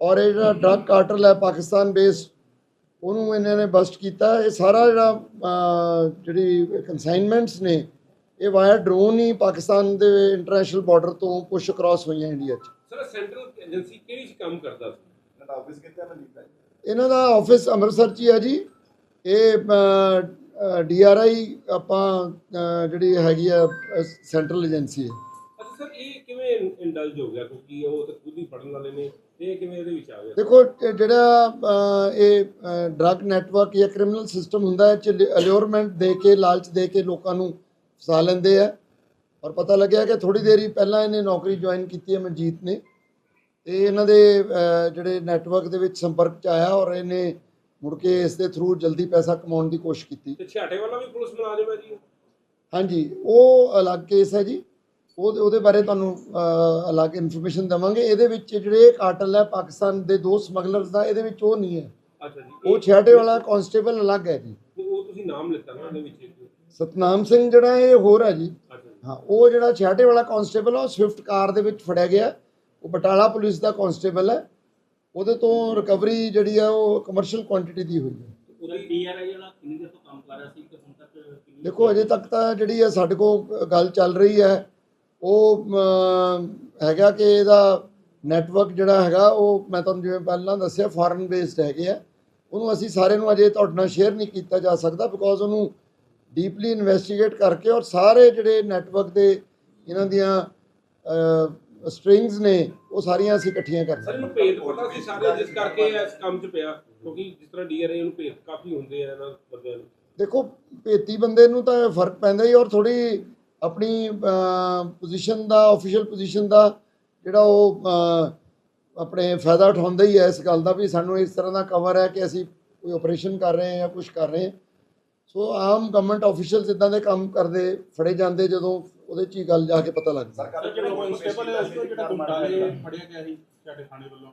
ਔਰ ਇਹ ਜਿਹੜਾ ਡਰੱਗ ਕਾਰਟਲ ਹੈ ਪਾਕਿਸਤਾਨ ਬੇਸ ਉਹਨੂੰ ਇਹਨਾਂ ਨੇ ਬਸਟ ਕੀਤਾ। ਇਹ ਸਾਰਾ ਜਿਹੜਾ ਜਿਹੜੀ ਕਨਸਾਈਨਮੈਂਟਸ ਨੇ ਇਹ ਵਾਇਆ ਡਰੋਨ ਹੀ ਪਾਕਿਸਤਾਨ ਦੇ ਇੰਟਰਨੈਸ਼ਨਲ ਬਾਰਡਰ ਤੋਂ ਪੁਸ਼ ਅਕ੍ਰੋਸ ਹੋਈਆਂ ਇੰਡੀਆ 'ਚ। ਸਰ ਸੈਂਟਰਲ ਏਜੰਸੀ ਕਿਹੜੀ ਚ ਕੰਮ ਕਰਦਾ ਸੀ? ਇਹਨਾਂ ਦਾ ਆਫਿਸ ਕਿੱਥੇ ਹੈ ਇਹਨਾਂ ਦਾ ਆਫਿਸ ਅੰਮ੍ਰਿਤਸਰ 'ਚ ਹੀ ਹੈ ਜੀ। ਇਹ ਡੀਆਰਆਈ ਆਪਾਂ ਜਿਹੜੀ ਹੈਗੀ ਆ ਸੈਂਟਰਲ ਏਜੰਸੀ ਹੈ। ਕਿਵੇਂ ਇੰਡਲਜ ਹੋ ਗਿਆ ਕਿਉਂਕਿ ਉਹ ਤਾਂ ਖੁਦ ਹੀ ਫੜਨ ਵਾਲੇ ਨੇ ਇਹ ਕਿਵੇਂ ਇਹਦੇ ਵਿੱਚ ਆ ਗਿਆ? ਦੇਖੋ ਇਹ ਜਿਹੜਾ ਇਹ ਡਰੱਗ ਨੈਟਵਰਕ ਜਾਂ ਕ੍ਰਿਮੀਨਲ ਸਿਸਟਮ ਹੁੰਦਾ ਹੈ ਚ ਅਲਿਓਰਮੈਂਟ ਦੇ ਕੇ ਲਾਲਚ ਦੇ ਕੇ ਲੋਕਾਂ ਨੂੰ ਫਸਾ ਲੈਂਦੇ ਆ। ਔਰ ਪਤਾ ਲੱਗਿਆ ਕਿ ਥੋੜੀ ਦੇਰੀ ਪਹਿਲਾਂ ਇਹਨੇ ਨੌਕਰੀ ਜੁਆਇਨ ਕੀਤੀ ਹੈ ਮਨਜੀਤ ਨੇ। ਤੇ ਇਹਨਾਂ ਦੇ ਜਿਹੜੇ ਨੈਟਵਰਕ ਦੇ ਵਿੱਚ ਸੰਪਰਕ ਚ ਆਇਆ ਔਰ ਇਹਨੇ ਮੁੜ ਕੇ ਇਸ ਦੇ ਥਰੂ ਜਲਦੀ ਪੈਸਾ ਕਮਾਉਣ ਦੀ ਕੋਸ਼ਿਸ਼ ਕੀਤੀ। ਤੇ ਛਾਟੇ ਵਾਲਾ ਵੀ ਪੁਲਿਸ ਮੁਲਾਜ਼ਮ ਹੈ ਜੀ ਹਾਂਜੀ ਉਹ ਅਲੱਗ ਕੇਸ ਹੈ ਜੀ। ਉਹ ਉਹਦੇ ਬਾਰੇ ਤੁਹਾਨੂੰ ਅਲੱਗ ਇਨਫੋਰਮੇਸ਼ਨ ਦੇਵਾਂਗੇ। ਇਹਦੇ ਵਿੱਚ ਜਿਹੜੇ ਕਾਰਟਲ ਹੈ ਪਾਕਿਸਤਾਨ ਦੇ ਦੋ ਸਮਗਲਰਸ ਦਾ ਇਹਦੇ ਵਿੱਚ ਉਹ ਨਹੀਂ ਹੈ। ਅੱਛਾ ਜੀ। ਉਹ ਛਿਆਟੇ ਵਾਲਾ ਕਾਂਸਟੇਬਲ ਅਲੱਗ ਹੈ ਜੀ। ਉਹ ਤੁਸੀਂ ਨਾਮ ਲਿੱਤਾ ਨਾ ਇਹਦੇ ਵਿੱਚ। ਸਤਨਾਮ ਸਿੰਘ ਜਿਹੜਾ ਇਹ ਹੋਰ ਹੈ ਜੀ। ਹਾਂ ਉਹ ਜਿਹੜਾ ਛਿਆਟੇ ਵਾਲਾ ਕਾਂਸਟੇਬਲ ਆ ਉਹ ਸਵਿਫਟ ਕਾਰ ਦੇ ਵਿੱਚ ਫੜਿਆ ਗਿਆ। ਉਹ ਬਟਾਲਾ ਪੁਲਿਸ ਦਾ ਕਾਂਸਟੇਬਲ ਹੈ। ਉਹਦੇ ਤੋਂ ਰਿਕਵਰੀ ਜਿਹੜੀ ਆ ਉਹ ਕਮਰਸ਼ੀਅਲ ਕੁਆਂਟੀਟੀ ਦੀ ਹੋਈ ਹੈ। ਉਹਦਾ ਡੀਆਰਆਈ ਵਾਲਾ ਕਿੰਨੀ ਦੇਰ ਤੋਂ ਕੰਮ ਕਰ ਰਿਹਾ ਸੀ ਤੇ ਹੁਣ ਤੱਕ ਕਿੰਨੀ ਦੇਖੋ ਅਜੇ ਤੱਕ ਤਾਂ ਜਿਹੜੀ ਹੈ ਸਾਡੇ ਕੋਲ ਗੱਲ ਚੱਲ ਰਹੀ ਹੈ। ਉਹ ਹੈਗਾ ਕਿ ਇਹਦਾ ਨੈਟਵਰਕ ਜਿਹੜਾ ਹੈਗਾ ਉਹ ਮੈਂ ਤੁਹਾਨੂੰ ਜਿਵੇਂ ਪਹਿਲਾਂ ਦੱਸਿਆ ਫੋਰਨ ਬੇਸਡ ਹੈਗੇ ਆ। ਉਹਨੂੰ ਅਸੀਂ ਸਾਰੇ ਨੂੰ ਅਜੇ ਤੁਹਾਡੇ ਨਾਲ ਸ਼ੇਅਰ ਨਹੀਂ ਕੀਤਾ ਜਾ ਸਕਦਾ ਬਿਕੋਜ਼ ਉਹਨੂੰ ਡੀਪਲੀ ਇਨਵੈਸਟੀਗੇਟ ਕਰਕੇ ਔਰ ਸਾਰੇ ਜਿਹੜੇ ਨੈਟਵਰਕ ਦੇ ਇਹਨਾਂ ਦੀਆਂ ਸਟ੍ਰਿੰਗਸ ਨੇ ਉਹ ਸਾਰੀਆਂ ਅਸੀਂ ਇਕੱਠੀਆਂ ਸਰ ਕਰਦੇ ਇਹਨੂੰ ਭੇਦ ਪਤਾ ਸੀ ਸਾਰੇ ਜਿਸ ਕਰਕੇ ਇਸ ਕੰਮ 'ਚ ਪਿਆ ਕਿਉਂਕਿ ਜਿਸ ਤਰ੍ਹਾਂ ਡੀਆਰਆਈ ਨੂੰ ਭੇਦ ਕਾਫੀ ਹੁੰਦੇ ਆ ਇਹਨਾਂ ਬੰਦਿਆਂ ਨੂੰ। ਦੇਖੋ ਭੇਤੀ ਬੰਦੇ ਨੂੰ ਤਾਂ ਫ਼ਰਕ ਪੈਂਦਾ ਹੀ ਔਰ ਥੋੜੀ ਆਪਣੀ ਪੋਜੀਸ਼ਨ ਦਾ ਆਫੀਸ਼ੀਅਲ ਪੋਜੀਸ਼ਨ ਦਾ ਜਿਹੜਾ ਉਹ ਆਪਣੇ ਫਾਇਦਾ ਉਠਾਉਂਦਾ ਹੀ ਹੈ ਇਸ ਗੱਲ ਦਾ ਵੀ ਸਾਨੂੰ ਇਸ ਤਰ੍ਹਾਂ ਦਾ ਕਵਰ ਹੈ ਕਿ ਅਸੀਂ ਕੋਈ ਆਪਰੇਸ਼ਨ ਕਰ ਰਹੇ ਹਾਂ ਜਾਂ ਕੁਝ ਕਰ ਰਹੇ ਹਾਂ। ਸੋ ਆਮ ਗਵਰਨਮੈਂਟ ਆਫੀਸ਼ੀਅਲਸ ਇਦਾਂ ਦੇ ਕੰਮ ਕਰਦੇ ਫੜੇ ਜਾਂਦੇ ਜਦੋਂ ਉਹਦੇ 'ਚ ਹੀ ਗੱਲ ਜਾ ਕੇ ਪਤਾ ਲੱਗਦਾ ਸਰਕਾਰ ਜਿਹੜਾ ਕਨਸਟੇਬਲ ਹੈ ਉਸ ਤੋਂ ਜਿਹੜਾ ਗੁੰਡਾ ਨੇ ਫੜਿਆ ਗਿਆ ਸੀ ਸਾਡੇ ਥਾਣੇ ਵੱਲੋਂ।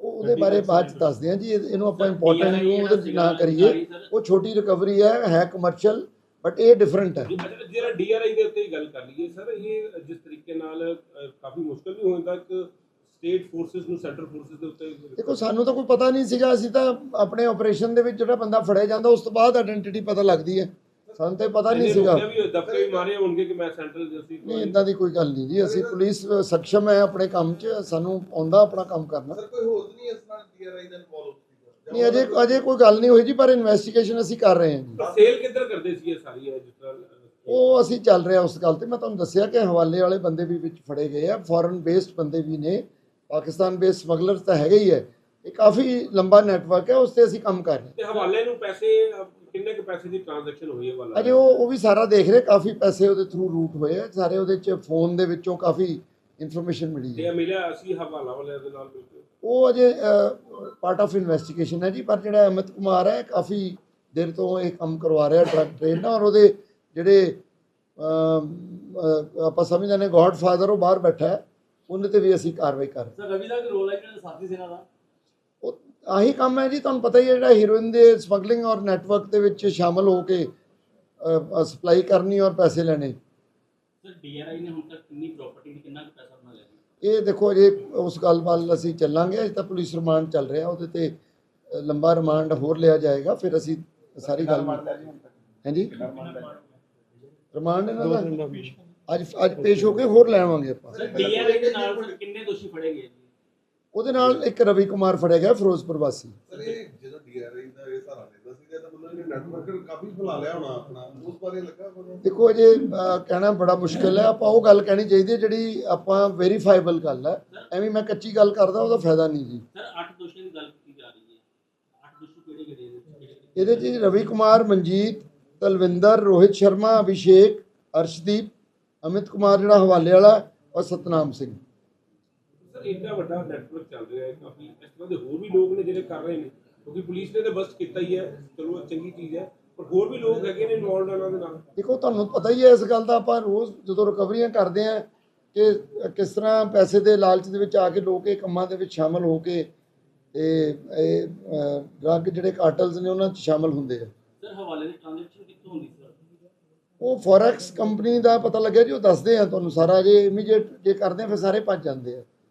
ਉਹ ਉਹਦੇ ਬਾਰੇ ਬਾਅਦ 'ਚ ਦੱਸਦੇ ਹਾਂ ਜੀ ਇਹ- ਇਹਨੂੰ ਆਪਾਂ ਇੰਪੋਰਟੈਂਟ ਨੂੰ ਉਹਦੇ ਨਾ ਕਰੀਏ ਉਹ ਛੋਟੀ ਰਿਕਵਰੀ ਹੈ ਹੈ ਕਮਰਸ਼ੀਅਲ ਬਟ ਇਹ ਡਿਫਰੈਂਟ ਹੈ। ਜਿਹੜਾ ਡੀਆਰਆਈ ਦੇ ਉੱਤੇ ਹੀ ਗੱਲ ਕਰ ਲਈਏ ਸਰ ਇਹ ਜਿਸ ਤਰੀਕੇ ਨਾਲ ਕਾਫੀ ਮੁਸ਼ਕਲ ਵੀ ਹੋ ਜਾਂਦਾ ਕਿ ਸਟੇਟ ਫੋਰਸਸ ਨੂੰ ਸੈਂਟਰਲ ਫੋਰਸਸ ਦੇ ਉੱਤੇ ਦੇਖੋ ਸਾਨੂੰ ਤਾਂ ਕੋਈ ਪਤਾ ਨਹੀਂ ਸੀਗਾ ਅਸੀਂ ਤਾਂ ਆਪਣੇ ਆਪਰੇਸ਼ਨ ਦੇ ਵਿੱਚ ਜਿਹੜਾ ਬੰਦਾ ਫੜਿਆ ਜਾਂਦਾ ਉਸ ਤੋਂ ਬਾਅਦ ਆਇਡੈਂਟੀਟੀ ਪਤਾ ਲੱਗਦੀ ਹੈ। ਸਾਨੂੰ ਤਾਂ ਪਤਾ ਨਹੀਂ ਸੀਗਾ। ਦਬਕੇ ਵੀ ਮਾਰੇ ਹੋਣਗੇ ਕਿ ਮੈਂ ਸੈਂਟਰਲ ਏਜੰਸੀ ਨਹੀਂ ਇਦਾਂ ਦੀ ਕੋਈ ਗੱਲ ਨਹੀਂ ਜੀ। ਅਸੀਂ ਪੁਲਿਸ ਸક્ષਮ ਹੈ ਆਪਣੇ ਕੰਮ 'ਚ ਸਾਨੂੰ ਆਉਂਦਾ ਆਪਣਾ ਕੰਮ ਕਰਨਾ। ਸਰ ਕੋਈ ਹੋਰ ਨਹੀਂ ਇਸ ਨਾਲ ਡੀਆਰਆਈ ਦਾ ਇਨਵੋਲਵ ਨਹੀਂ ਅਜੇ ਅਜੇ ਕੋਈ ਗੱਲ ਨਹੀਂ ਹੋਈ ਜੀ ਪਰ ਇਨਵੈਸਟੀਗੇਸ਼ਨ ਅਸੀਂ ਕਰ ਰਹੇ ਹਾਂ ਜੀ। ਸੇਲ ਕਿੱਧਰ ਕਰਦੇ ਸੀ ਇਹ ਸਾਰੀਆਂ ਜਿਸ ਤਰ੍ਹਾਂ ਅਹ, ਉਹ ਅਸੀਂ ਚੱਲ ਰਿਹਾ ਉਸ ਗੱਲ ਤੇ। ਮੈਂ ਤੁਹਾਨੂੰ ਦੱਸਿਆ ਕਿ ਹਵਾਲੇ ਵਾਲੇ ਬੰਦੇ ਵੀ ਵਿੱਚ ਫੜੇ ਗਏ ਆ। ਫੋਰਨ ਬੇਸਡ ਬੰਦੇ ਵੀ ਨੇ। ਪਾਕਿਸਤਾਨ ਬੇਸਡ ਸਮਗਲਰਸ ਤਾਂ ਹੈਗੇ ਹੀ ਹੈ ਇਹ ਕਾਫੀ ਲੰਬਾ ਨੈਟਵਰਕ ਹੈ ਉਸ ਤੇ ਅਸੀਂ ਕੰਮ ਕਰ ਰਹੇ ਤੇ ਹਵਾਲੇ ਨੂੰ ਪੈਸੇ ਕਿੰਨੇ ਕੁ ਪੈਸੇ ਦੀ ਟ੍ਰਾਂਜੈਕਸ਼ਨ ਹੋਈ ਹੈ ਵਾਲਾ ਅਜੇ ਉਹ ਉਹ ਵੀ ਸਾਰਾ ਦੇਖ ਰਹੇ ਕਾਫੀ ਪੈਸੇ ਉਹਦੇ ਥਰੂ ਰੂਟ ਹੋਏ ਆ। ਸਾਰੇ ਉਹਦੇ ਚ ਫੋਨ ਦੇ ਵਿੱਚੋਂ ਕਾਫੀ ਇਨਫੋਰਮੇਸ਼ਨ ਮਿਲੀ ਤੇ ਹੈ। ਇਹ ਮਿਲਿਆ ਅਸੀਂ ਹਵਾਲਾ ਵਾਲਿਆਂ ਦੇ ਨਾਲ ਮਿਲ ਕੇ? ਉਹ ਅਜੇ ਪਾਰਟ ਆਫ ਇਨਵੈਸਟੀਗੇਸ਼ਨ ਹੈ ਜੀ ਪਰ ਜਿਹੜਾ ਅਮਿਤ ਕੁਮਾਰ ਹੈ ਕਾਫੀ ਦੇਰ ਤੋਂ ਇਹ ਕੰਮ ਕਰਵਾ ਰਿਹਾ ਡਰੱਗ ਟ੍ਰੇਡ ਨਾਲ ਔਰ ਉਹਦੇ ਜਿਹੜੇ ਆਪਾਂ ਸਮਝਦੇ ਨੇ ਗੋਡ ਫਾਦਰ ਉਹ ਬਾਹਰ ਬੈਠਾ ਹੈ। ਉਹਦੇ ਤੇ ਵੀ ਅਸੀਂ ਕਾਰਵਾਈ ਕਰ ਰਹੇ ਸਰ ਰਵੀ ਦਾ ਰੋਲ ਹੈ ਜਿਹੜਾ ਸਾਥੀ ਸੇਨਾ ਦਾ? ਉਹ ਆਹੀ ਕੰਮ ਹੈ ਜੀ ਤੁਹਾਨੂੰ ਪਤਾ ਹੀ ਹੈ ਜਿਹੜਾ ਹੀਰੋਇਨ ਦੇ ਸਮਗਲਿੰਗ ਔਰ ਨੈਟਵਰਕ ਦੇ ਵਿੱਚ ਸ਼ਾਮਲ ਹੋ ਕੇ ਸਪਲਾਈ ਕਰਨੀ ਔਰ ਪੈਸੇ ਲੈਣੇ। ਸਰ ਡੀਆਰਆਈ ਨੇ ਹੁਣ ਤੱਕ ਕਿੰਨੀ ਪ੍ਰਾਪਰਟੀ ਦੀ ਕਿੰਨਾ ਕੁ ਪੈਸਾ ਬਣਾ ਲਿਆ? ਇਹ ਦੇਖੋ ਜੇ ਉਸ ਗੱਲ ਵੱਲ ਅਸੀਂ ਚੱਲਾਂਗੇ। ਅਜੇ ਤਾਂ ਪੁਲਿਸ ਰਿਮਾਂਡ ਚੱਲ ਰਿਹਾ। ਉਹਦੇ ਤੇ ਲੰਬਾ ਰਿਮਾਂਡ ਹੋਰ ਲਿਆ ਜਾਏਗਾ। ਫਿਰ ਅਸੀਂ ਸਾਰੀ ਗੱਲ ਹਾਂਜੀ? ਰਿਮਾਂਡ ਇਹਨਾਂ ਦਾ ਅੱਜ ਅੱਜ ਪੇਸ਼ ਹੋ ਕੇ ਹੋਰ ਲੈਵਾਂਗੇ ਆਪਾਂ। ਸਰ ਡੀਆਰਆਈ ਦੇ ਨਾਲ ਕਿੰਨੇ ਦੋਸ਼ੀ ਫੜੇ ਗਏ? ਉਹਦੇ ਨਾਲ ਇੱਕ ਰਵੀ ਕੁਮਾਰ ਫੜਿਆ ਗਿਆ ਫਿਰੋਜ਼ਪੁਰ ਵਾਸੀ। ਸਰ ਇਹ ਜਿਹੜਾ ਡੀਆਰਆਈ ਦਾ ਇਹ ਸਾਰਾ ਲੈਂਦਾ ਸੀਗਾ ਤਾਂ ਮਤਲਬ ਇਹ ਨੈਟਵਰਕ ਕਾਫੀ ਫੈਲਾ ਲਿਆ ਹੋਣਾ ਆਪਣਾ। ਉਸ ਬਾਰੇ ਲੱਗਾ ਮੈਨੂੰ ਦੇਖੋ ਜੇ ਅ, ਕਹਿਣਾ ਬੜਾ ਮੁਸ਼ਕਿਲ ਹੈ। ਆਪਾਂ ਉਹ ਗੱਲ ਕਹਿਣੀ ਚਾਹੀਦੀ ਹੈ ਜਿਹੜੀ ਆਪਾਂ ਵੈਰੀਫਾਈਬਲ ਗੱਲ ਹੈ। ਐਵੇਂ ਮੈਂ ਕੱਚੀ ਗੱਲ ਕਰਦਾ ਉਹਦਾ ਫਾਇਦਾ ਨਹੀਂ ਜੀ। ਸਰ 8 ਦੋਸ਼ੀਆਂ ਦੀ ਗੱਲ ਕੀਤੀ ਜਾ ਰਹੀ ਹੈ। 8 ਦੋਸ਼ੀ ਕਿਹੜੇ ਕਿਹੜੇ ਨੇ? ਕਿਹੜੇ- ਇਹਦੇ 'ਚ ਰਵੀ ਕੁਮਾਰ ਮਨਜੀਤ ਤਲਵਿੰਦਰ ਰੋਹਿਤ ਸ਼ਰਮਾ ਅਭਿਸ਼ੇਕ ਅਰਸ਼ਦੀਪ ਅਮਿਤ ਕੁਮਾਰ ਜਿਹੜਾ ਹਵਾਲੇ ਵਾਲਾ ਔਰ ਸਤਨਾਮ ਸਿੰਘ। ਸਰ ਇੰਨਾ ਵੱਡਾ ਨੈਟਵਰਕ ਚੱਲ ਰਿਹਾ ਹੈ ਕਾਫੀ ਇਸ ਤਰ੍ਹਾਂ ਦੇ ਹੋਰ ਵੀ ਲੋਕ ਨੇ ਜਿਹੜੇ ਕਰ ਰਹੇ ਨੇ ਕਿਉਂਕਿ ਪੁਲਿਸ ਨੇ ਤਾਂ ਬਸਟ ਕੀਤਾ ਹੀ ਹੈ ਚਲੋ ਚੰਗੀ ਚੀਜ਼ ਹੈ ਪਰ ਹੋਰ ਵੀ ਲੋਕ ਹੈਗੇ ਨੇ ਇਨਵੋਲਡ ਉਹਨਾਂ ਦੇ ਨਾਲ। ਦੇਖੋ ਤੁਹਾਨੂੰ ਪਤਾ ਹੀ ਹੈ ਇਸ ਗੱਲ ਦਾ ਆਪਾਂ ਰੋਜ਼ ਜਦੋਂ ਰਿਕਵਰੀਆਂ ਕਰਦੇ ਆ ਕਿ ਕਿਸ ਤਰ੍ਹਾਂ ਪੈਸੇ ਦੇ ਲਾਲਚ ਦੇ ਵਿੱਚ ਆ ਕੇ ਲੋਕ ਇਹ ਕੰਮਾਂ ਦੇ ਵਿੱਚ ਸ਼ਾਮਲ ਹੋ ਕੇ ਤੇ ਇਹ ਡਰੱਗ ਜਿਹੜੇ ਕਾਰਟਲਸ ਨੇ ਉਹਨਾਂ 'ਚ ਸ਼ਾਮਲ ਹੁੰਦੇ ਆ। ਸਰ ਹਵਾਲੇ ਦੀ ਟ੍ਰਾਂਜੈਕਸ਼ਨ ਕਿੱਥੋਂ ਹੁੰਦੀ ਸਰ? ਉਹ ਫੋਰੈਕਸ ਕੰਪਨੀ ਦਾ ਪਤਾ ਲੱਗਿਆ ਜੀ ਉਹ ਦੱਸਦੇ ਆ ਤੁਹਾਨੂੰ ਸਾਰਾ ਜੇ ਇਮੀਡੀਏਟ ਜੇ ਕਰਦੇ ਆ ਫਿਰ ਸਾਰੇ ਭੱਜ ਜਾਂਦੇ ਆ।